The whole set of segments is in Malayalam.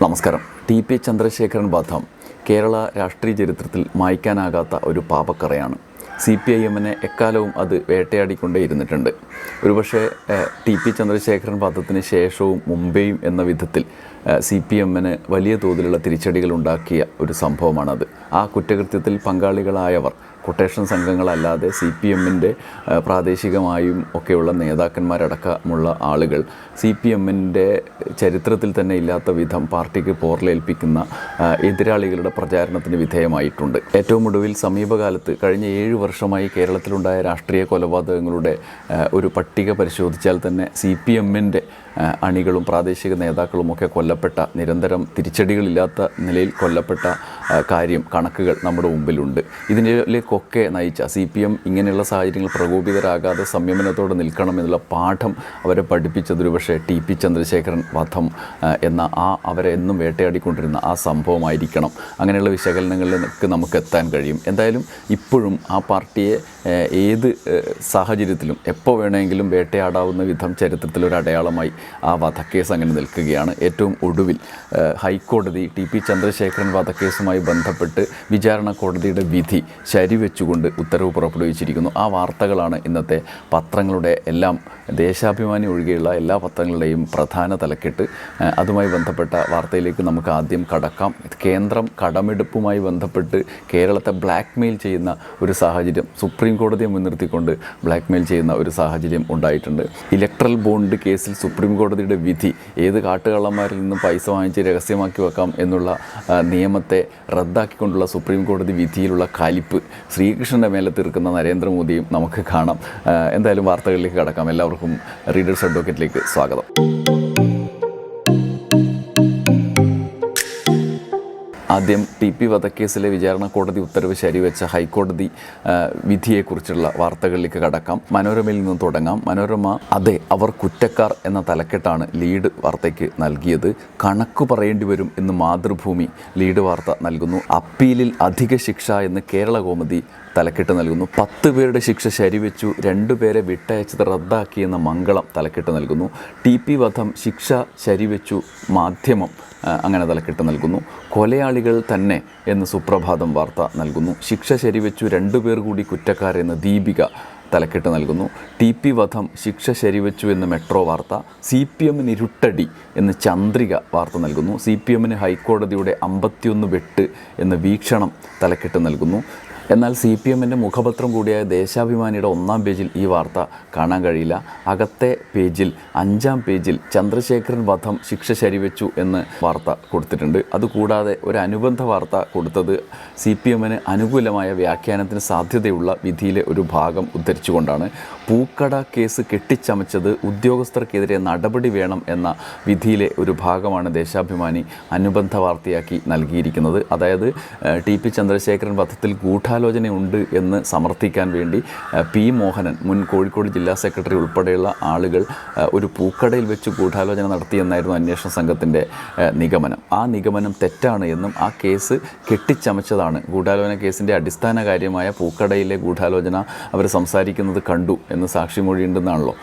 നമസ്കാരം. ടി പി ചന്ദ്രശേഖരൻ വധം കേരള രാഷ്ട്രീയ ചരിത്രത്തിൽ മായ്ക്കാനാകാത്ത ഒരു പാപക്കറയാണ്. സി പി ഐ എമ്മിനെ എക്കാലവും അത് വേട്ടയാടിക്കൊണ്ടേയിരുന്നിട്ടുണ്ട്. ഒരുപക്ഷെ ടി പി ചന്ദ്രശേഖരൻ വധത്തിന് ശേഷവും മുംബൈയും എന്ന വിധത്തിൽ സി പി എമ്മിന് വലിയ തോതിലുള്ള തിരിച്ചടികൾ ഉണ്ടാക്കിയ ഒരു സംഭവമാണത്. ആ കുറ്റകൃത്യത്തിൽ പങ്കാളികളായവർ കൊട്ടേഷൻ സംഘങ്ങളല്ലാതെ സി പി എമ്മിന്റെ പ്രാദേശികമായും ഒക്കെയുള്ള നേതാക്കന്മാരടക്കമുള്ള ആളുകൾ സി പി എമ്മിന്റെ ചരിത്രത്തിൽ തന്നെ ഇല്ലാത്ത വിധം പാർട്ടിക്ക് പോർലേൽപ്പിക്കുന്ന എതിരാളികളുടെ പ്രചാരണത്തിന് വിധേയമായിട്ടുണ്ട്. ഏറ്റവും ഒടുവിൽ സമീപകാലത്ത് കഴിഞ്ഞ ഏഴ് വർഷമായി കേരളത്തിലുണ്ടായ രാഷ്ട്രീയ കൊലപാതകങ്ങളുടെ ഒരു പട്ടിക പരിശോധിച്ചാൽ തന്നെ സി പി എമ്മിന്റെ അണികളും പ്രാദേശിക നേതാക്കളും ഒക്കെ കൊല്ലപ്പെട്ട നിരന്തരം തിരിച്ചടികളില്ലാത്ത നിലയിൽ കൊല്ലപ്പെട്ട കാര്യം കണക്കുകൾ നമ്മുടെ മുമ്പിലുണ്ട്. ഇതിനിലേക്കൊക്കെ നയിച്ച സി പി എം ഇങ്ങനെയുള്ള സാഹചര്യങ്ങൾ പ്രകോപിതരാകാതെ സംയമനത്തോടെ നിൽക്കണം എന്നുള്ള പാഠം അവരെ പഠിപ്പിച്ചതൊരു പക്ഷേ ടി പി ചന്ദ്രശേഖരൻ വധം എന്ന ആ അവരെ എന്നും വേട്ടയാടിക്കൊണ്ടിരുന്ന ആ സംഭവമായിരിക്കണം. അങ്ങനെയുള്ള വിശകലനങ്ങളിലേക്ക് നമുക്ക് എത്താൻ കഴിയും. എന്തായാലും ഇപ്പോഴും ആ പാർട്ടിയെ ഏത് സാഹചര്യത്തിലും എപ്പോൾ വേണമെങ്കിലും വേട്ടയാടാവുന്ന വിധം ചരിത്രത്തിലൊരു അടയാളമായി ആ വധക്കേസ് അങ്ങനെ നിൽക്കുകയാണ്. ഏറ്റവും ഒടുവിൽ ഹൈക്കോടതി ടി പി ചന്ദ്രശേഖരൻ വധക്കേസുമായി ബന്ധപ്പെട്ട് വിചാരണ കോടതിയുടെ വിധി ശരിവെച്ചുകൊണ്ട് ഉത്തരവ് പുറപ്പെടുവിച്ചിരിക്കുന്നു. ആ വാർത്തകളാണ് ഇന്നത്തെ പത്രങ്ങളുടെ എല്ലാം ദേശാഭിമാനി ഒഴികെയുള്ള എല്ലാ പത്രങ്ങളുടെയും പ്രധാന തലക്കെട്ട്. അതുമായി ബന്ധപ്പെട്ട വാർത്തയിലേക്ക് നമുക്ക് ആദ്യം കടക്കാം. കേന്ദ്രം കടമെടുപ്പുമായി ബന്ധപ്പെട്ട് കേരളത്തെ ബ്ലാക്ക് മെയിൽ ചെയ്യുന്ന ഒരു സാഹചര്യം സുപ്രീം കോടതിയെ മുൻനിർത്തിക്കൊണ്ട് ബ്ലാക്ക് മെയിൽ ചെയ്യുന്ന ഒരു സാഹചര്യം ഉണ്ടായിട്ടുണ്ട്. ഇലക്ട്രൽ ബോണ്ട് കേസിൽ സുപ്രീം കോടതിയുടെ വിധി. ഏത് കാട്ടുകള്ളന്മാരിൽ നിന്നും പൈസ വാങ്ങിച്ച് രഹസ്യമാക്കി വെക്കാം എന്നുള്ള നിയമത്തെ റദ്ദാക്കിക്കൊണ്ടുള്ള സുപ്രീം കോടതി വിധിയിലുള്ള കാലിപ്പ് ശ്രീകൃഷ്ണന്റെ മേലെ തീർക്കുന്ന നരേന്ദ്രമോദിയും നമുക്ക് കാണാം. എന്തായാലും വാർത്തകളിലേക്ക് കടക്കാം. എല്ലാവർക്കും റീഡേഴ്സ് അഡ്വക്കേറ്റിലേക്ക് സ്വാഗതം. ആദ്യം ടി പി വധക്കേസിലെ വിചാരണ കോടതി ഉത്തരവ് ശരിവെച്ച ഹൈക്കോടതി വിധിയെക്കുറിച്ചുള്ള വാർത്തകളിലേക്ക് കടക്കാം. മനോരമയിൽ നിന്ന് തുടങ്ങാം. മനോരമ അതെ അവർ കുറ്റക്കാർ എന്ന തലക്കെട്ടാണ് ലീഡ് വാർത്തയ്ക്ക് നൽകിയത്. കണക്ക് പറയേണ്ടി വരും എന്ന് മാതൃഭൂമി ലീഡ് വാർത്ത നൽകുന്നു. അപ്പീലിൽ അധിക ശിക്ഷ എന്ന് കേരള കോമതി തലക്കെട്ട് നൽകുന്നു. പത്ത് പേരുടെ ശിക്ഷ ശരിവെച്ചു. രണ്ടുപേരെ വിട്ടയച്ചത് റദ്ദാക്കിയെന്ന മംഗളം തലക്കെട്ട് നൽകുന്നു. ടി പി വധം ശിക്ഷ ശരിവെച്ചു. മാധ്യമം അങ്ങനെ തലക്കെട്ട് നൽകുന്നു കൊലയാളികൾ തന്നെ എന്ന് സുപ്രഭാതം വാർത്ത നൽകുന്നു. ശിക്ഷ ശരിവെച്ചു രണ്ടുപേർ കൂടി കുറ്റക്കാരെന്ന് ദീപിക തലക്കെട്ട് നൽകുന്നു. ടി പി വധം ശിക്ഷ ശരിവെച്ചു എന്ന് മെട്രോ വാർത്ത. സി പി എമ്മിന് ഇരുട്ടടി എന്ന് ചന്ദ്രിക വാർത്ത നൽകുന്നു. സി പി എമ്മിന് ഹൈക്കോടതിയുടെ അമ്പത്തിയൊന്ന് വെട്ട് എന്ന് വീക്ഷണം തലക്കെട്ട് നൽകുന്നു. എന്നാൽ സി പി എമ്മിന്റെ മുഖപത്രം കൂടിയായ ദേശാഭിമാനിയുടെ ഒന്നാം പേജിൽ ഈ വാർത്ത കാണാൻ കഴിയില്ല. അകത്തെ പേജിൽ അഞ്ചാം പേജിൽ ചന്ദ്രശേഖരൻ വധം ശിക്ഷ ശരിവെച്ചു എന്ന് വാർത്ത കൊടുത്തിട്ടുണ്ട്. അതുകൂടാതെ ഒരു അനുബന്ധ വാർത്ത കൊടുത്തത് സി പി എമ്മിന് അനുകൂലമായ വ്യാഖ്യാനത്തിന് സാധ്യതയുള്ള വിധിയിലെ ഒരു ഭാഗം ഉദ്ധരിച്ചുകൊണ്ടാണ്. പൂക്കട കേസ് കെട്ടിച്ചമച്ചത് ഉദ്യോഗസ്ഥർക്കെതിരെ നടപടി വേണം എന്ന വിധിയിലെ ഒരു ഭാഗമാണ് ദേശാഭിമാനി അനുബന്ധ വാർത്തയാക്കി നൽകിയിരിക്കുന്നത്. അതായത് ടി പി ചന്ദ്രശേഖരൻ വധത്തിൽ ഗൂഢാലോചനയുണ്ട് എന്ന് സമർത്ഥിക്കാൻ വേണ്ടി പി മോഹനൻ മുൻ കോഴിക്കോട് ജില്ലാ സെക്രട്ടറി ഉൾപ്പെടെയുള്ള ആളുകൾ ഒരു പൂക്കടയിൽ വെച്ച് ഗൂഢാലോചന നടത്തിയെന്നായിരുന്നു അന്വേഷണ സംഘത്തിന്റെ നിഗമനം. ആ നിഗമനം തെറ്റാണ് എന്നും ആ കേസ് കെട്ടിച്ചമച്ചതാണ്. ഗൂഢാലോചന കേസിന്റെ അടിസ്ഥാന കാര്യമായ പൂക്കടയിലെ ഗൂഢാലോചന അവർ സംസാരിക്കുന്നത് കണ്ടു എന്ന് സാക്ഷിമൊഴിയുണ്ടെന്നാണല്ലോ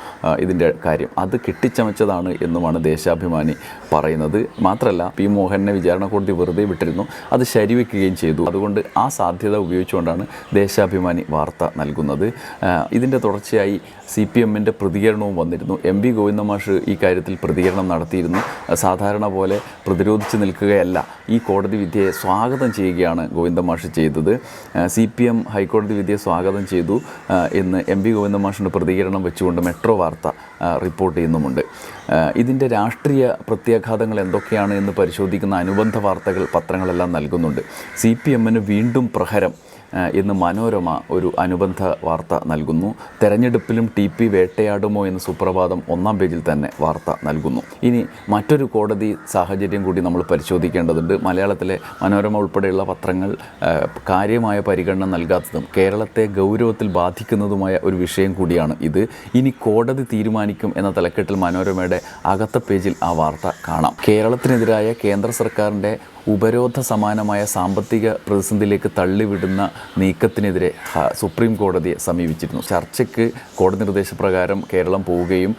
ഇതിന്റെ കാര്യം. അത് കെട്ടിച്ചമച്ചതാണ് എന്നുമാണ് ദേശാഭിമാനി പറയുന്നത്. മാത്രമല്ല പി മോഹനെ വിചാരണ കോടതി വെറുതെ വിട്ടിരുന്നു. അത് ശരിവെക്കുകയും ചെയ്തു. അതുകൊണ്ട് ആ സാധ്യത ഉപയോഗിച്ചുകൊണ്ടാണ് ദേശാഭിമാനി വാർത്ത നൽകുന്നത്. ഇതിന്റെ തുടർച്ചയായി സി പി എമ്മിന്റെ പ്രതികരണവും വന്നിരുന്നു. എം വി ഗോവിന്ദമാഷ് ഈ കാര്യത്തിൽ പ്രതികരണം നടത്തിയിരുന്നു. സാധാരണ പോലെ പ്രതിരോധിച്ച് നിൽക്കുകയല്ല. ഈ കോടതി വിധിയെ സ്വാഗതം ചെയ്യുകയാണ് ഗോവിന്ദമാഷ് ചെയ്തത്. സി പി എം ഹൈക്കോടതി വിധിയെ സ്വാഗതം ചെയ്തു എന്ന് എം വി ഗോവിന്ദമാഷിന്റെ പ്രതികരണം വെച്ചുകൊണ്ട് മെട്രോ വാർത്ത റിപ്പോർട്ട് ചെയ്യുന്നുമുണ്ട്. ഇതിന്റെ രാഷ്ട്രീയ പ്രത്യാഘാതങ്ങൾ എന്തൊക്കെയാണ് എന്ന് പരിശോധിക്കുന്ന അനുബന്ധ വാർത്തകൾ പത്രങ്ങളെല്ലാം നൽകുന്നുണ്ട്. സി പി എമ്മിന് വീണ്ടും പ്രഹരം ആ, എന്ന് മനോരമ ഒരു അനുബന്ധ വാർത്ത നൽകുന്നു. തെരഞ്ഞെടുപ്പിലും ടി പി വേട്ടയാടുമോ എന്ന് സുപ്രഭാതം ഒന്നാം പേജിൽ തന്നെ വാർത്ത നൽകുന്നു. ഇനി മറ്റൊരു കോടതി സാഹചര്യം കൂടി നമ്മൾ പരിശോധിക്കേണ്ടതുണ്ട്. മലയാളത്തിലെ മനോരമ ഉൾപ്പെടെയുള്ള പത്രങ്ങൾ കാര്യമായ പരിഗണന നൽകാത്തതും കേരളത്തെ ഗൗരവത്തിൽ ബാധിക്കുന്നതുമായ ഒരു വിഷയം കൂടിയാണ് ഇത്. ഇനി കോടതി തീരുമാനിക്കും എന്ന തലക്കെട്ടിൽ മനോരമയുടെ അകത്ത പേജിൽ ആ വാർത്ത കാണാം. കേരളത്തിനെതിരായ കേന്ദ്ര സർക്കാരിന്റെ ഉപരോധ സമാനമായ സാമ്പത്തിക പ്രതിസന്ധിയിലേക്ക് തള്ളിവിടുന്ന നീക്കത്തിനെതിരെ സുപ്രീം കോടതിയെ സമീപിച്ചിരുന്നു. ചർച്ചയ്ക്ക് കോടതി നിർദ്ദേശപ്രകാരം കേരളം പോവുകയും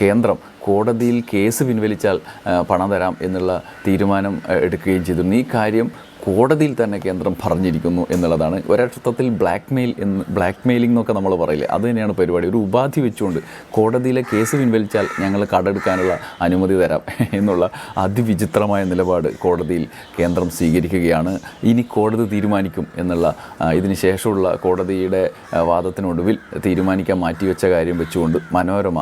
കേന്ദ്രം കോടതിയിൽ കേസ് പിൻവലിച്ചാൽ പണം തരാം എന്നുള്ള തീരുമാനം എടുക്കുകയും ചെയ്തിരുന്നു. ഈ കാര്യം കോടതിയിൽ തന്നെ കേന്ദ്രം പറഞ്ഞിരിക്കുന്നു എന്നുള്ളതാണ്. ഒരർത്ഥത്തിൽ ബ്ലാക്ക് മെയിൽ എന്ന് ബ്ലാക്ക് മെയിലിംഗ് എന്നൊക്കെ നമ്മൾ പറയില്ലേ അത് തന്നെയാണ് പരിപാടി. ഒരു ഉപാധി വെച്ചുകൊണ്ട് കോടതിയിലെ കേസ് പിൻവലിച്ചാൽ ഞങ്ങൾ കടെടുക്കാനുള്ള അനുമതി തരാം എന്നുള്ള അതിവിചിത്രമായ നിലപാട് കോടതിയിൽ കേന്ദ്രം സ്വീകരിക്കുകയാണ്. ഇനി കോടതി തീരുമാനിക്കും എന്നുള്ള ഇതിന് ശേഷമുള്ള കോടതിയുടെ വാദത്തിനൊടുവിൽ തീരുമാനിക്കാൻ മാറ്റിവെച്ച കാര്യം വെച്ചുകൊണ്ട് മനോരമ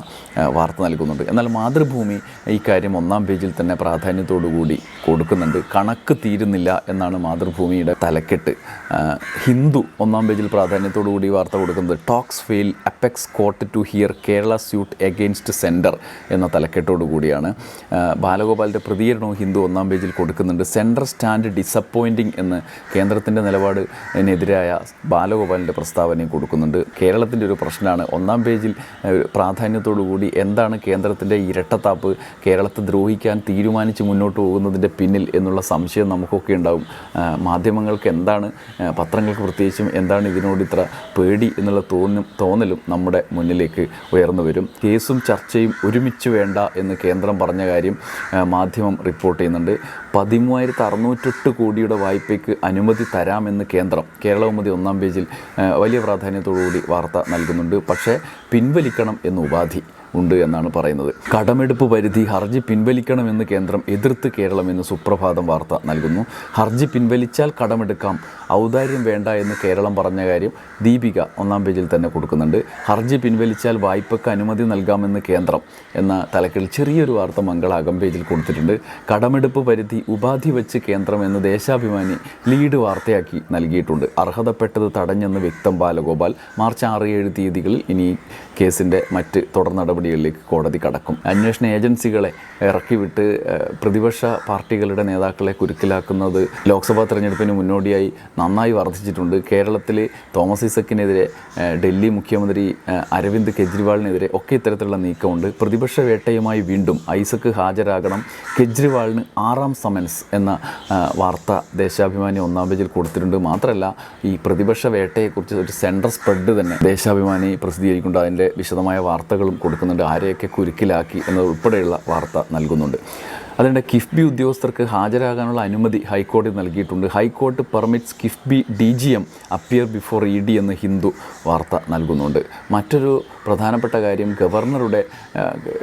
വാർത്ത നൽകുന്നുണ്ട്. എന്നാൽ മാതൃഭൂമി ഈ കാര്യം ഒന്നാം പേജിൽ തന്നെ പ്രാധാന്യത്തോടു കൂടി കൊടുക്കുന്നുണ്ട്. കണക്ക് തീരുന്നില്ല എന്നാണ് മാതൃഭൂമിയുടെ തലക്കെട്ട്. ഹിന്ദു ഒന്നാം പേജിൽ പ്രാധാന്യത്തോടുകൂടി വാർത്ത കൊടുക്കുന്നത് talks fail apex court to hear Kerala suit against centre എന്ന തലക്കെട്ടോടു കൂടിയാണ്. ആ, ബാലഗോപാലിന്റെ പ്രതികരണവും ഹിന്ദു ഒന്നാം പേജിൽ കൊടുക്കുന്നുണ്ട്. സെൻട്രൽ സ്റ്റാൻഡ് ഡിസപ്പോയിന്റിംഗ് എന്ന് കേന്ദ്രത്തിന്റെ നിലപാടിനെതിരായ ബാലഗോപാലിന്റെ പ്രസ്താവനയും കൊടുക്കുന്നുണ്ട്. കേരളത്തിന്റെ ഒരു പ്രശ്നമാണ് ഒന്നാം പേജിൽ ഏഹ്, പ്രാധാന്യത്തോടു കൂടി എന്താണ് കേന്ദ്രത്തിന്റെ ഇരട്ടത്താപ്പ് കേരളത്തെ ദ്രോഹിക്കാൻ തീരുമാനിച്ച് മുന്നോട്ട് പോകുന്നതിന്റെ പിന്നിൽ എന്നുള്ള സംശയം നമുക്കൊക്കെ ഉണ്ടാവും. മാധ്യമങ്ങൾക്ക് എന്താണ് പത്രങ്ങൾക്ക് പ്രത്യേകിച്ചും എന്താണ് ഇതിനോട് ഇത്ര പേടി എന്നുള്ള തോന്നും തോന്നലും നമ്മുടെ മുന്നിലേക്ക് ഉയർന്നു വരും. കേസും ചർച്ചയും ഒരുമിച്ച് വേണ്ട എന്ന് കേന്ദ്രം പറഞ്ഞ കാര്യം മാധ്യമം റിപ്പോർട്ട് ചെയ്യുന്നുണ്ട്. പതിമൂവായിരത്തി അറുന്നൂറ്റെട്ട് കോടിയുടെ വായ്പയ്ക്ക് അനുമതി തരാമെന്ന് കേന്ദ്രം കേരളവുമതി ഒന്നാം പേജിൽ വലിയ പ്രാധാന്യത്തോടുകൂടി വാർത്ത നൽകുന്നുണ്ട്. പക്ഷേ പിൻവലിക്കണം എന്ന് ഉപാധി. ഉണ്ട് എന്നാണ് പറയുന്നത്. കടമെടുപ്പ് പരിധി ഹർജി പിൻവലിക്കണമെന്ന് കേന്ദ്രം എതിർത്ത് കേരളം എന്ന് സുപ്രഭാതം വാർത്ത നൽകുന്നു. ഹർജി പിൻവലിച്ചാൽ കടമെടുക്കാം. ഔദാര്യം വേണ്ട എന്ന് കേരളം പറഞ്ഞ കാര്യം ദീപിക ഒന്നാം പേജിൽ തന്നെ കൊടുക്കുന്നുണ്ട്. ഹർജി പിൻവലിച്ചാൽ വായ്പയ്ക്ക് അനുമതി നൽകാമെന്ന് കേന്ദ്രം എന്ന തലക്കിൽ ചെറിയൊരു വാർത്ത മംഗള അകം പേജിൽ കൊടുത്തിട്ടുണ്ട്. കടമെടുപ്പ് പരിധി ഉപാധി വെച്ച് കേന്ദ്രം എന്ന് ദേശാഭിമാനി ലീഡ് വാർത്തയാക്കി നൽകിയിട്ടുണ്ട്. അർഹതപ്പെട്ടത് തടഞ്ഞെന്ന് വ്യക്തം ബാലഗോപാൽ. മാർച്ച് ആറ് ഏഴ് തീയതികളിൽ ഇനി കേസിന്റെ മറ്റ് തുടർ നടപടികളിലേക്ക് കോടതി കടക്കും. അന്വേഷണ ഏജൻസികളെ ഇറക്കിവിട്ട് വിട്ട് പ്രതിപക്ഷ പാർട്ടികളുടെ നേതാക്കളെ കുരുക്കിലാക്കുന്നത് ലോക്സഭാ തെരഞ്ഞെടുപ്പിന് മുന്നോടിയായി നന്നായി വർദ്ധിച്ചിട്ടുണ്ട്. കേരളത്തിൽ തോമസ് ഐസക്കിനെതിരെ ഡൽഹി മുഖ്യമന്ത്രി അരവിന്ദ് കെജ്രിവാളിനെതിരെ ഒക്കെ ഇത്തരത്തിലുള്ള നീക്കമുണ്ട്. പ്രതിപക്ഷ വേട്ടയുമായി വീണ്ടും ഐസക്ക് ഹാജരാകണം. കെജ്രിവാളിന് ആറാം സമൻസ് എന്ന വാർത്ത ദേശാഭിമാനി ഒന്നാം പേജിൽ കൊടുത്തിട്ടുണ്ട്. മാത്രമല്ല ഈ പ്രതിപക്ഷ വേട്ടയെക്കുറിച്ച് ഒരു സെൻട്രൽ സ്പ്രെഡ് തന്നെ ദേശാഭിമാനി പ്രസിദ്ധീകരിക്കുന്നുണ്ട്. അതിന്റെ വിശദമായ വാർത്തകളും കൊടുക്കുന്നുണ്ട് ആരെയൊക്കെ കുരുക്കിലാക്കി എന്നതുൾപ്പെടെയുള്ള വാർത്ത നൽകുന്നുണ്ട്. അതിനിടെ കിഫ്ബി ഉദ്യോഗസ്ഥർക്ക് ഹാജരാകാനുള്ള അനുമതി ഹൈക്കോടതി നൽകിയിട്ടുണ്ട്. High court permits KIIFB D G M appear before E D എന്ന് ഹിന്ദു വാർത്ത നൽകുന്നുണ്ട്. മറ്റൊരു പ്രധാനപ്പെട്ട കാര്യം ഗവർണറുടെ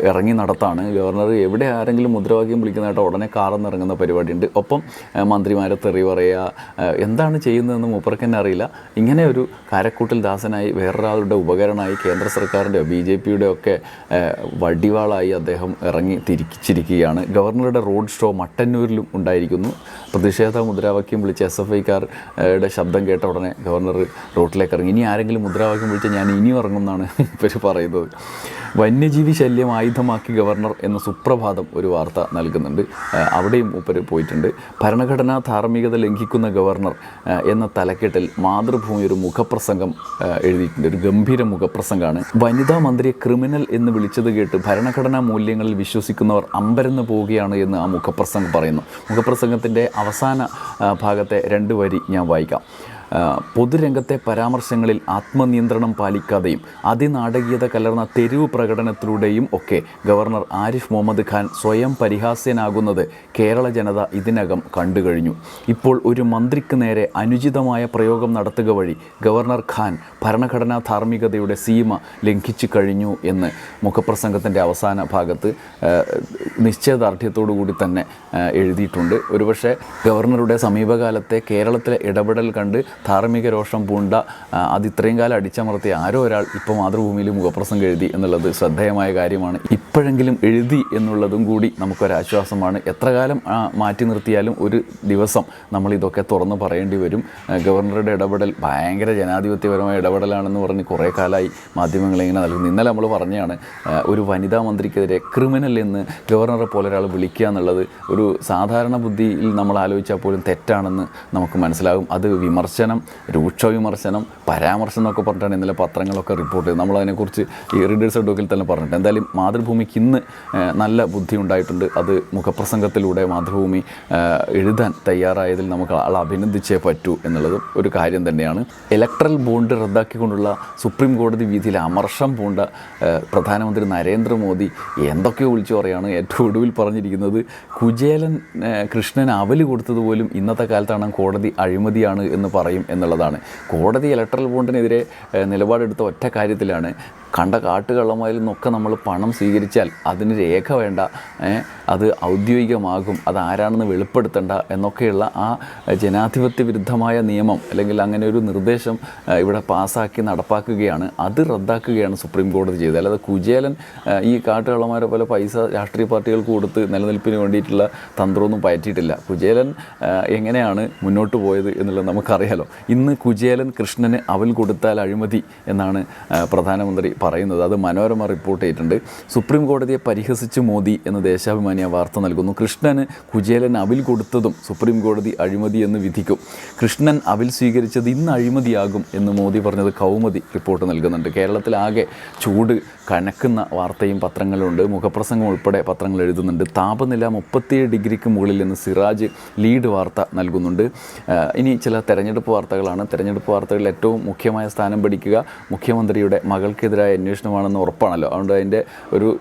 ഇറങ്ങി നടത്താണ്. ഗവർണർ എവിടെ ആരെങ്കിലും മുദ്രാവാക്യം വിളിക്കുന്നതായിട്ട് ഉടനെ കാറന്ന് ഇറങ്ങുന്ന പരിപാടിയുണ്ട്. ഒപ്പം മന്ത്രിമാരെ തെറി പറയുക എന്താണ് ചെയ്യുന്നതെന്ന് മൂപ്പർക്ക് തന്നെ അറിയില്ല. ഇങ്ങനെ ഒരു കാരക്കൂട്ടിൽ ദാസനായി വേറൊരാളുടെ ഉപകരണമായി കേന്ദ്ര സർക്കാരിന്റെ ബി ജെ പിയുടെ ഒക്കെ വടിവാളായി അദ്ദേഹം ഇറങ്ങി തിരിച്ചിരിക്കുകയാണ്. ഗവർണറുടെ റോഡ് ഷോ മട്ടന്നൂരിലും ഉണ്ടായിരിക്കുന്നു. പ്രതിഷേധ മുദ്രാവാക്യം വിളിച്ച് എസ് എഫ് ഐക്കാരുടെ ശബ്ദം കേട്ട ഉടനെ ഗവർണർ റോട്ടിലേക്ക് ഇറങ്ങി. ഇനി ആരെങ്കിലും മുദ്രാവാക്യം വിളിച്ച് ഞാൻ ഇനിയും ഇറങ്ങും എന്നാണ് ഇവർ പറയുന്നത്. വന്യജീവി ശല്യം ആയുധമാക്കി ഗവർണർ എന്ന സുപ്രഭാതം ഒരു വാർത്ത നൽകുന്നുണ്ട്. അവിടെയും ഉപ്പര് പോയിട്ടുണ്ട്. ഭരണഘടനാ ധാർമ്മികത ലംഘിക്കുന്ന ഗവർണർ എന്ന തലക്കെട്ടിൽ മാതൃഭൂമി ഒരു മുഖപ്രസംഗം എഴുതിയിട്ടുണ്ട്. ഒരു ഗംഭീര മുഖപ്രസംഗമാണ്. വനിതാ മന്ത്രിയെ ക്രിമിനൽ എന്ന് വിളിച്ചത് കേട്ട് ഭരണഘടനാ മൂല്യങ്ങളിൽ വിശ്വസിക്കുന്നവർ അമ്പരന്ന് പോവുകയാണ് എന്ന് ആ മുഖപ്രസംഗം പറയുന്നു. മുഖപ്രസംഗത്തിന്റെ അവസാന ഭാഗത്തെ രണ്ട് വരി ഞാൻ വായിക്കാം. പൊതുരംഗത്തെ പരാമർശങ്ങളിൽ ആത്മനിയന്ത്രണം പാലിക്കാതെയും അതിനാടകീയത കലർന്ന തെരുവ് പ്രകടനത്തിലൂടെയും ഒക്കെ ഗവർണർ ആരിഫ് മുഹമ്മദ് ഖാൻ സ്വയം പരിഹാസ്യനാകുന്നത് കേരള ജനത ഇതിനകം കണ്ടുകഴിഞ്ഞു. ഇപ്പോൾ ഒരു മന്ത്രിക്ക് നേരെ അനുചിതമായ പ്രയോഗം നടത്തുക വഴി ഗവർണർ ഖാൻ ഭരണഘടനാ ധാർമ്മികതയുടെ സീമ ലംഘിച്ചു കഴിഞ്ഞു എന്ന് മുഖപ്രസംഗത്തിന്റെ അവസാന ഭാഗത്ത് നിശ്ചയദാർഢ്യത്തോടു കൂടി തന്നെ എഴുതിയിട്ടുണ്ട്. ഒരുപക്ഷെ ഗവർണറുടെ സമീപകാലത്തെ കേരളത്തിലെ ഇടപെടൽ കണ്ട് ധാർമ്മിക രോഷം പൂണ്ട അത് ഇത്രയും കാലം അടിച്ചമർത്തിയ ആരോ ഒരാൾ ഇപ്പോൾ മാതൃഭൂമിയിൽ മുഖപ്രസംഗം എഴുതി എന്നുള്ളത് ശ്രദ്ധേയമായ കാര്യമാണ്. ഇപ്പോഴെങ്കിലും എഴുതി എന്നുള്ളതും കൂടി നമുക്കൊരാശ്വാസമാണ്. എത്ര കാലം മാറ്റി നിർത്തിയാലും ഒരു ദിവസം നമ്മൾ ഇതൊക്കെ തുറന്ന് പറയേണ്ടി വരും. ഗവർണറുടെ ഇടപെടൽ ഭയങ്കര ജനാധിപത്യപരമായ ഇടപെടലാണെന്ന് പറഞ്ഞ് കുറേ കാലമായി മാധ്യമങ്ങൾ ഇങ്ങനെ നൽകുന്നു. ഇന്നലെ നമ്മൾ പറഞ്ഞാണ് ഒരു വനിതാ മന്ത്രിക്കെതിരെ ക്രിമിനൽ എന്ന് ഗവർണറെ പോലെ ഒരാൾ വിളിക്കുക എന്നുള്ളത് ഒരു സാധാരണ ബുദ്ധിയിൽ നമ്മൾ ആലോചിച്ചാൽ പോലും തെറ്റാണെന്ന് നമുക്ക് മനസ്സിലാകും. അത് വിമർശന വിമർശനം രൂക്ഷ വിമർശനം പരാമർശം എന്നൊക്കെ പറഞ്ഞിട്ടാണ് ഇന്നലെ പത്രങ്ങളൊക്കെ റിപ്പോർട്ട് ചെയ്തത്. നമ്മളതിനെക്കുറിച്ച് ഈ റീഡേഴ്സ് ഡോക്കിൽ തന്നെ പറഞ്ഞിട്ടുണ്ട്. എന്തായാലും മാതൃഭൂമിക്ക് ഇന്ന് നല്ല ബുദ്ധി ഉണ്ടായിട്ടുണ്ട്. അത് മുഖപ്രസംഗത്തിലൂടെ മാതൃഭൂമി എഴുതാൻ തയ്യാറായതിൽ നമുക്ക് ആൾ അഭിനന്ദിച്ചേ പറ്റൂ എന്നുള്ളത് ഒരു കാര്യം തന്നെയാണ്. ഇലക്ട്രൽ ബോണ്ട് റദ്ദാക്കിക്കൊണ്ടുള്ള സുപ്രീം കോടതി വിധിയിൽ അമർഷം പൂണ്ട പ്രധാനമന്ത്രി നരേന്ദ്രമോദി എന്തൊക്കെയോ വിളിച്ചു പറയാണ്. ഏറ്റവും ഒടുവിൽ പറഞ്ഞിരിക്കുന്നത് കുചേലൻ കൃഷ്ണൻ അവൽ കൊടുത്തതുപോലും ഇന്നത്തെ കാലത്താണ് കോടതി അഴിമതിയാണ് എന്ന് പറയും എന്നുള്ളതാണ്. കോടതി ഇലക്ട്രൽ ബോണ്ടിനെതിരെ നിലപാടെടുത്ത ഒറ്റ കാര്യത്തിലാണ് കണ്ട കാട്ടുകള്ളമാരിൽ നിന്നൊക്കെ നമ്മൾ പണം സ്വീകരിച്ചാൽ അതിന് രേഖ വേണ്ട അത് ഔദ്യോഗികമാകും അത് ആരാണെന്ന് വെളിപ്പെടുത്തണ്ട എന്നൊക്കെയുള്ള ആ ജനാധിപത്യ വിരുദ്ധമായ നിയമം അല്ലെങ്കിൽ അങ്ങനെ ഒരു നിർദ്ദേശം ഇവിടെ പാസ്സാക്കി നടപ്പാക്കുകയാണ്. അത് റദ്ദാക്കുകയാണ് സുപ്രീം കോടതി ചെയ്തത്. അല്ലാതെ കുചേലൻ ഈ കാട്ടുകള്ളമാരെ പോലെ പൈസ രാഷ്ട്രീയ പാർട്ടികൾക്ക് കൊടുത്ത് നിലനിൽപ്പിന് വേണ്ടിയിട്ടുള്ള തന്ത്രമൊന്നും പയറ്റിയിട്ടില്ല. കുജേലൻ എങ്ങനെയാണ് മുന്നോട്ട് പോയത് എന്നുള്ളത് നമുക്കറിയാലോ. ഇന്ന് കുജേലൻ കൃഷ്ണന് അവൽ കൊടുത്താൽ അഴിമതി എന്നാണ് പ്രധാനമന്ത്രി പറയുന്നത്. അത് മനോരമ റിപ്പോർട്ട് ചെയ്തിട്ടുണ്ട്. സുപ്രീം കോടതിയെ പരിഹസിച്ച് മോദി എന്ന ദേശാഭിമാനി വാർത്ത നൽകുന്നു. കൃഷ്ണന് കുചേലൻ അവിൽ കൊടുത്തതും സുപ്രീം കോടതി അഴിമതി എന്ന് വിധിക്കും. കൃഷ്ണൻ അവിൽ സ്വീകരിച്ചത് ഇന്ന് അഴിമതിയാകും എന്ന് മോദി പറഞ്ഞത് കൗമുദി റിപ്പോർട്ട് നൽകുന്നുണ്ട്. കേരളത്തിലാകെ ചൂട് കനക്കുന്ന വാർത്തയും പത്രങ്ങളുണ്ട്. മുഖപ്രസംഗം ഉൾപ്പെടെ പത്രങ്ങൾ എഴുതുന്നുണ്ട്. താപനില മുപ്പത്തിയേഴ് ഡിഗ്രിക്ക് മുകളിൽ നിന്ന് സിറാജ് ലീഡ് വാർത്ത നൽകുന്നുണ്ട്. ഇനി ചില തെരഞ്ഞെടുപ്പ് വാർത്തകളാണ്. തെരഞ്ഞെടുപ്പ് വാർത്തകളിൽ ഏറ്റവും മുഖ്യമായ സ്ഥാനം പിടിക്കുക മുഖ്യമന്ത്രിയുടെ മകൾക്കെതിരായ അന്വേഷണമാണെന്ന് ഉറപ്പാണല്ലോ. അതുകൊണ്ട് അതിന്റെ ഒരു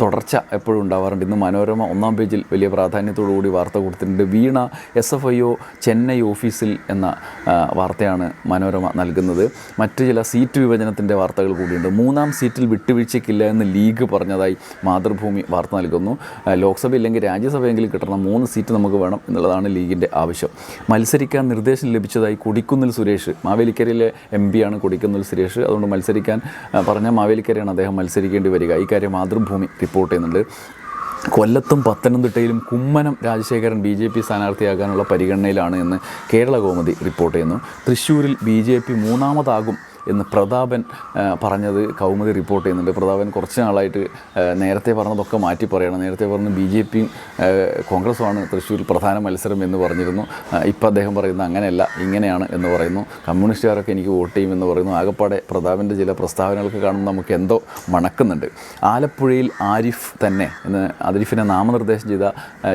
തുടർച്ച എപ്പോഴും ഉണ്ടാവാറുണ്ട്. ഇന്ന് മനോരമ ഒന്നാം പേജിൽ വലിയ പ്രാധാന്യത്തോടു കൂടി വാർത്ത കൊടുത്തിട്ടുണ്ട്. Veena S F I O Chennai ഓഫീസിൽ എന്ന വാർത്തയാണ് മനോരമ നൽകുന്നത്. മറ്റു ചില സീറ്റ് വിഭജനത്തിന്റെ വാർത്തകൾ കൂടിയുണ്ട്. മൂന്നാം സീറ്റിൽ വിട്ടുവീഴ്ചയ്ക്കില്ല എന്ന് ലീഗ് പറഞ്ഞതായി മാതൃഭൂമി വാർത്ത നൽകുന്നു. ലോക്സഭ ഇല്ലെങ്കിൽ രാജ്യസഭയെങ്കിലും കിട്ടണം. മൂന്ന് സീറ്റ് നമുക്ക് വേണം എന്നുള്ളതാണ് ലീഗിന്റെ ആവശ്യം. മത്സരിക്കാൻ നിർദ്ദേശം ലഭിച്ചതായി കൊടിക്കുന്നിൽ സുരേഷ് മാവേലിക്കരയിലെ എം ആണ് കൊടിക്കുന്നിൽ സുരേഷ്. അതുകൊണ്ട് മത്സരിക്കാൻ പറഞ്ഞ മാവേലിക്കരയാണ് അദ്ദേഹം മത്സരിക്കേണ്ടി വരിക. ഇക്കാര്യം കാര്യം മാതൃഭൂമി റിപ്പോർട്ട് ചെയ്യുന്നുണ്ട്. കൊല്ലത്തും പത്തനംതിട്ടയിലും Kummanam Rajasekharan B J P സ്ഥാനാർത്ഥിയാകാനുള്ള പരിഗണനയിലാണ് എന്ന് കേരള കോമതി റിപ്പോർട്ട് ചെയ്യുന്നു. തൃശ്ശൂരിൽ ബി ജെ പി മൂന്നാമതാകും എന്ന് പ്രതാപൻ പറഞ്ഞത് കൗമുദി റിപ്പോർട്ട് ചെയ്യുന്നുണ്ട്. പ്രതാപൻ കുറച്ച് നാളായിട്ട് നേരത്തെ പറഞ്ഞതൊക്കെ മാറ്റി പറയണം. നേരത്തെ പറഞ്ഞ് ബി ജെ പിയും കോൺഗ്രസുമാണ് തൃശ്ശൂരിൽ പ്രധാന മത്സരം എന്ന് പറഞ്ഞിരുന്നു. ഇപ്പം അദ്ദേഹം പറയുന്നത് അങ്ങനെയല്ല ഇങ്ങനെയാണ് എന്ന് പറയുന്നു. കമ്മ്യൂണിസ്റ്റുകാരൊക്കെ എനിക്ക് വോട്ട് ചെയ്യുമെന്ന് പറയുന്നു. ആകപ്പാടെ പ്രതാപന്റെ ചില പ്രസ്താവനകൾക്ക് കാണുമ്പോൾ നമുക്ക് എന്തോ മണക്കുന്നുണ്ട്. ആലപ്പുഴയിൽ ആരിഫ് തന്നെ എന്ന് ആരിഫിനെ നാമനിർദ്ദേശം ചെയ്ത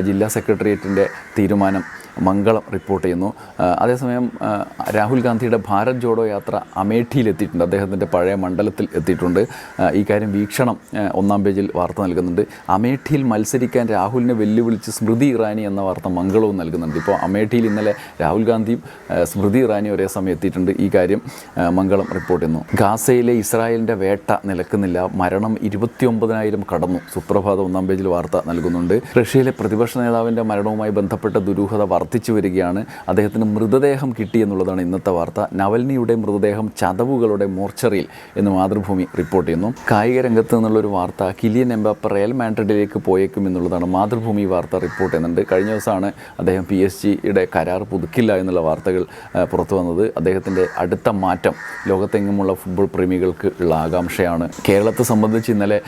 ജില്ലാ സെക്രട്ടേറിയറ്റിന്റെ തീരുമാനം മംഗളം റിപ്പോർട്ട് ചെയ്യുന്നു. അതേസമയം രാഹുൽ ഗാന്ധിയുടെ ഭാരത് ജോഡോ യാത്ര അമേഠിയിൽ എത്തിയിട്ടുണ്ട് അദ്ദേഹത്തിന്റെ പഴയ മണ്ഡലത്തിൽ എത്തിയിട്ടുണ്ട്. ഈ കാര്യം വീക്ഷണം ഒന്നാം പേജിൽ വാർത്ത നൽകുന്നുണ്ട്. അമേഠിയിൽ മത്സരിക്കാൻ രാഹുലിനെ വെല്ലുവിളിച്ച് സ്മൃതി ഇറാനി എന്ന വാർത്ത മംഗളവും നൽകുന്നുണ്ട്. ഇപ്പോൾ അമേഠിയിൽ ഇന്നലെ രാഹുൽ ഗാന്ധിയും സ്മൃതി ഇറാനിയും ഒരേ സമയം എത്തിയിട്ടുണ്ട്. ഈ കാര്യം മംഗളം റിപ്പോർട്ട് ചെയ്യുന്നു. ഗാസയിലെ ഇസ്രായേലിന്റെ വേട്ട നിലക്കുന്നില്ല. മരണം ഇരുപത്തിയൊമ്പതിനായിരം കടന്നു. സുപ്രഭാതം ഒന്നാം പേജിൽ വാർത്ത നൽകുന്നുണ്ട്. റഷ്യയിലെ പ്രതിപക്ഷ നേതാവിന്റെ മരണവുമായി ബന്ധപ്പെട്ട ദുരൂഹത വർദ്ധിച്ചു വരികയാണ്. അദ്ദേഹത്തിന് മൃതദേഹം കിട്ടി എന്നുള്ളതാണ് ഇന്നത്തെ വാർത്ത. നവൽനിയുടെ മൃതദേഹം ചതവുകളുടെ മോർച്ചറിയിൽ എന്ന് മാതൃഭൂമി റിപ്പോർട്ട് ചെയ്യുന്നു. കായിക രംഗത്ത് നിന്നുള്ളൊരു വാർത്ത കിലിയൻ എംബാപ്പ റയൽ മാൻഡ്രിഡിലേക്ക് പോയേക്കും എന്നുള്ളതാണ് മാതൃഭൂമി വാർത്ത റിപ്പോർട്ട് ചെയ്യുന്നുണ്ട്. കഴിഞ്ഞ ദിവസമാണ് അദ്ദേഹം പി എസ് ജിയുടെ കരാർ പുതുക്കില്ല എന്നുള്ള വാർത്തകൾ പുറത്തു വന്നത്. അദ്ദേഹത്തിന്റെ അടുത്ത മാറ്റം ലോകത്തെങ്ങുമുള്ള ഫുട്ബോൾ പ്രേമികൾക്ക് ഉള്ള ആകാംക്ഷയാണ്. കേരളത്തെ സംബന്ധിച്ച് ഇന്നലെ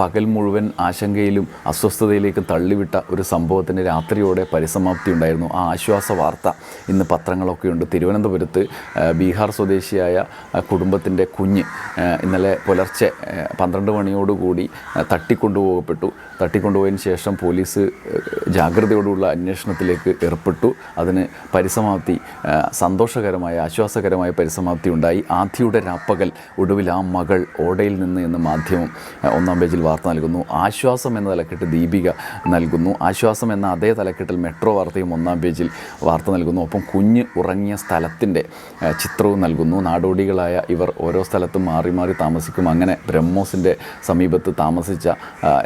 പകൽ മുഴുവൻ ആശങ്കയിലും അസ്വസ്ഥതയിലേക്ക് തള്ളിവിട്ട ഒരു സംഭവത്തിന് രാത്രിയോടെ പരിസമാപ്തി ഉണ്ടായിരുന്നു ആശ്വാസ വാർത്ത. ഇന്ന് പത്രങ്ങളൊക്കെ ഉണ്ട് തിരുവനന്തപുരത്ത് ബീഹാർ സ്വദേശിയായ കുടുംബത്തിന്റെ കുഞ്ഞ് ഇന്നലെ പുലർച്ചെ പന്ത്രണ്ട് മണിയോടുകൂടി തട്ടിക്കൊണ്ടുപോകപ്പെട്ടു. തട്ടിക്കൊണ്ടുപോയതിന് ശേഷം പോലീസ് ജാഗ്രതയോടുള്ള അന്വേഷണത്തിലേക്ക് ഏർപ്പെട്ടു. അതിന് പരിസമാപ്തി സന്തോഷകരമായ ആശ്വാസകരമായ പരിസമാപ്തി ഉണ്ടായി. ആധിയുടെ രാപ്പകൽ ഒടുവിൽ ആ മകൾ ഓടയിൽ നിന്ന് എന്ന് മാധ്യമം ഒന്നാം പേജിൽ വാർത്ത നൽകുന്നു. ആശ്വാസം എന്ന തലക്കെട്ട് ദീപിക നൽകുന്നു. ആശ്വാസം എന്ന അതേ തലക്കെട്ടിൽ മെട്രോ വാർത്തയും ഒന്നാം പേജിൽ വാർത്ത നൽകുന്നു. ഒപ്പം കുഞ്ഞ് ഉറങ്ങിയ സ്ഥലത്തിന്റെ ചിത്രവും നൽകുന്നു. നാടോടികളായ ഇവർ ഓരോ സ്ഥലത്തും മാറി മാറി താമസിക്കും. അങ്ങനെ ബ്രഹ്മോസിന്റെ സമീപത്ത് താമസിച്ച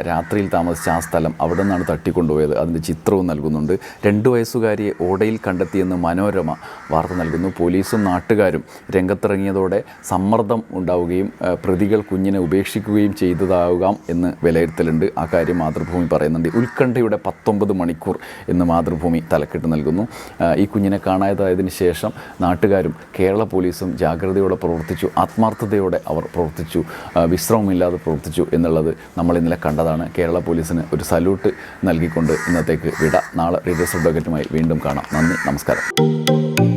രാത്രിയിൽ താമസിച്ച ആ സ്ഥലം അവിടെ നിന്നാണ് തട്ടിക്കൊണ്ടുപോയത്. അതിന്റെ ചിത്രവും നൽകുന്നുണ്ട്. രണ്ട് വയസ്സുകാരിയെ ഓടയിൽ കണ്ടെത്തിയെന്ന് മനോരമ വാർത്ത നൽകുന്നു. പോലീസും നാട്ടുകാരും രംഗത്തിറങ്ങിയതോടെ സമ്മർദ്ദം ഉണ്ടാവുകയും പ്രതികൾ കുഞ്ഞിനെ ഉപേക്ഷിക്കുകയും ചെയ്തതാകാം എന്ന് വിലയിരുത്തലുണ്ട്. ആ കാര്യം മാതൃഭൂമി പറയുന്നുണ്ട്. ഉത്കണ്ഠയുടെ പത്തൊമ്പത് മണിക്കൂർ എന്ന് മാതൃഭൂമി തലക്കെട്ട് നൽകുന്നു. ഈ കുഞ്ഞിനെ കാണാതായതിനു ശേഷം നാട്ടുകാരും കേരള പോലീസും ജാഗ്രതയോടെ പ്രവർത്തിച്ചു. ആത്മാർത്ഥതയോടെ അവർ പ്രവർത്തിച്ചു. വിശ്രമമില്ലാതെ പ്രവർത്തിച്ചു എന്നുള്ളത് നമ്മൾ ഇന്നലെ കണ്ടതാണ്. കേരള പോലീസിന് ഒരു സല്യൂട്ട് നൽകിക്കൊണ്ട് ഇന്നത്തേക്ക് വിട. നാളെ റേഡിയോ അഡ്വക്കറ്റുമായി വീണ്ടും കാണാം. നന്ദി നമസ്കാരം.